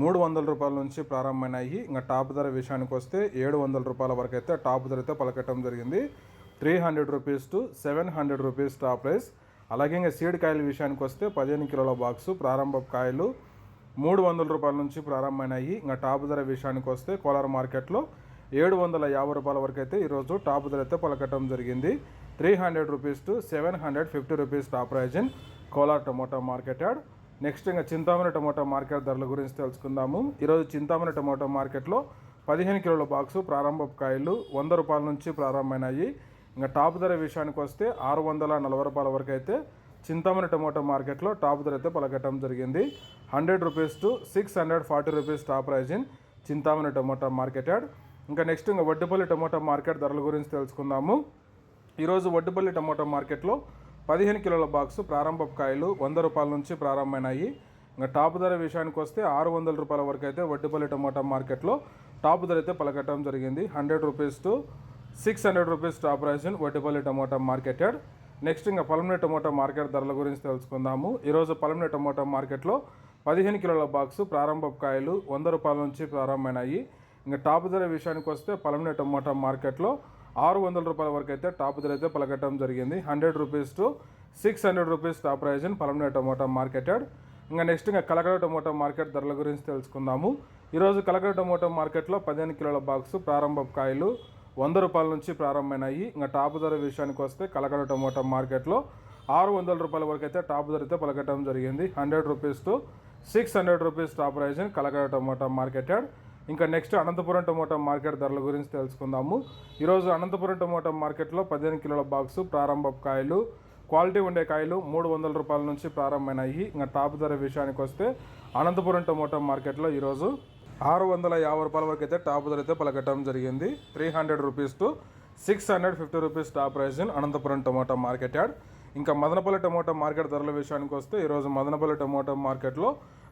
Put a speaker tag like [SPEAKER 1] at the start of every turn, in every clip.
[SPEAKER 1] మూడు వందల రూపాయల నుంచి ప్రారంభమైనాయి. ఇంకా టాప్ ధర విషయానికి వస్తే ఏడు వందల రూపాయల వరకు అయితే టాప్ ధర అయితే పలకటం జరిగింది. Three hundred rupees to seven hundred rupees top price. అలాగే ఇంకా సీడ్ కాయల విషయానికి వస్తే పదిహేను కిలోల బాక్సు ప్రారంభ కాయలు మూడు వందల రూపాయల నుంచి ప్రారంభమైనాయి. ఇంకా టాప్ ధర విషయానికి వస్తే కోలార్ మార్కెట్లో ఏడు వందల యాభై రూపాయల వరకు అయితే ఈరోజు టాప్ ధర అయితే పలకటం జరిగింది. Three hundred rupees to seven hundred fifty rupees top price in Kolar tomato market yard. Next ఇంకా చింతామణి టమాటో మార్కెట్ ధరల గురించి తెలుసుకుందాము. ఈరోజు చింతామణి టమాటో మార్కెట్లో పదిహేను కిలోల బాక్సు ప్రారంభ కాయలు వంద రూపాయల నుంచి ప్రారంభమైనాయి. ఇంకా టాప్ ధర విషయానికి వస్తే ఆరు వందల నలభై రూపాయల వరకు అయితే చింతామణి టమాటో మార్కెట్లో టాప్ ధర అయితే పలకటం జరిగింది. Hundred rupees to six hundred forty rupees top price in Chintamani tomato market yard. ఇంకా నెక్స్ట్ ఇంకా వడ్డుపల్లి టమాటో మార్కెట్ ధరల గురించి తెలుసుకుందాము. ఈరోజు వడ్డుపల్లి టమాటో మార్కెట్లో పదిహేను కిలోల బాక్సు ప్రారంభ కాయలు వంద రూపాయల నుంచి ప్రారంభమైనాయి. ఇంకా టాప్ ధర విషయానికి వస్తే ఆరు వందల రూపాయల వరకు అయితే వడ్డిపల్లి టమాటా మార్కెట్లో టాప్ ధర అయితే పలకటం జరిగింది. Hundred rupees to six hundred rupees top price Vaddipalli tomato market next ఇంకా పలమనే టమాటా మార్కెట్ ధరల గురించి తెలుసుకుందాము. ఈరోజు పలమనే టమాటా మార్కెట్లో పదిహేను కిలోల బాక్సు ప్రారంభ కాయలు వంద రూపాయల నుంచి ప్రారంభమైనాయి. ఇంకా టాప్ ధర విషయానికి వస్తే పలమనే టమాటా మార్కెట్లో ఆరు వందల రూపాయల వరకు అయితే టాప్ ధర అయితే పలకటం జరిగింది. Hundred rupees to six hundred rupees top price in Palamaner tomato market yard. ఇంకా నెక్స్ట్ ఇంకా కలకడ టమోటా మార్కెట్ ధరల గురించి తెలుసుకుందాము. ఈరోజు కలకడ టమోటా మార్కెట్లో పదిహేను కిలోల బాక్స్ ప్రారంభ కాయలు వంద రూపాయల నుంచి ప్రారంభమైనాయి. ఇంకా టాప్ ధర విషయానికి వస్తే కలకడ టమోటా మార్కెట్లో ఆరు వందల రూపాయల వరకు అయితే టాప్ ధర అయితే పలకటం జరిగింది. Hundred rupees to six hundred rupees top price in Kalakada tomato marketed. ఇంకా నెక్స్ట్ అనంతపురం టమోటా మార్కెట్ ధరల గురించి తెలుసుకుందాము. ఈరోజు అనంతపురం టమోటా మార్కెట్లో పదిహేను కిలోల బాక్సు ప్రారంభ కాయలు క్వాలిటీ ఉండే కాయలు మూడు వందల రూపాయల నుంచి ప్రారంభమైనాయి. ఇంకా టాప్ ధర విషయానికి వస్తే అనంతపురం టమోటా మార్కెట్లో ఈరోజు ఆరు వందల యాభై రూపాయల వరకు అయితే టాప్ ధర అయితే పలకటం జరిగింది. Three hundred rupees to six hundred fifty rupees top price in Anantapur tomato market yard ఇంకా మదనపల్లి టమోటా మార్కెట్ ధరల విషయానికి వస్తే ఈరోజు మదనపల్లి టమోటా మార్కెట్లో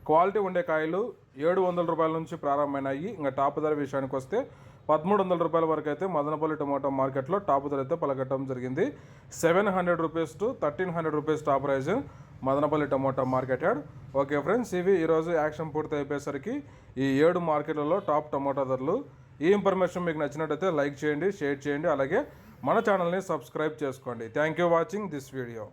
[SPEAKER 1] క్వాలిటీ ఉండే కాయలు ఏడు వందల రూపాయల నుంచి ప్రారంభమైనాయి. ఇంకా టాప్ ధర విషయానికి వస్తే పదమూడు వందల రూపాయల వరకు అయితే మదనపల్లి టమాటో మార్కెట్లో టాప్ ధర అయితే పలకట్టడం జరిగింది. Seven hundred rupees to thirteen hundred rupees top price Madanapalle tomato market yard okay friends ఇవి ఈరోజు యాక్షన్ పూర్తి అయిపోయేసరికి ఈ ఏడు మార్కెట్లలో టాప్ టమాటో ధరలు. ఈ ఇన్ఫర్మేషన్ మీకు నచ్చినట్టయితే లైక్ చేయండి షేర్ చేయండి అలాగే మన ఛానల్ని సబ్స్క్రైబ్ చేసుకోండి. Thank you watching this video.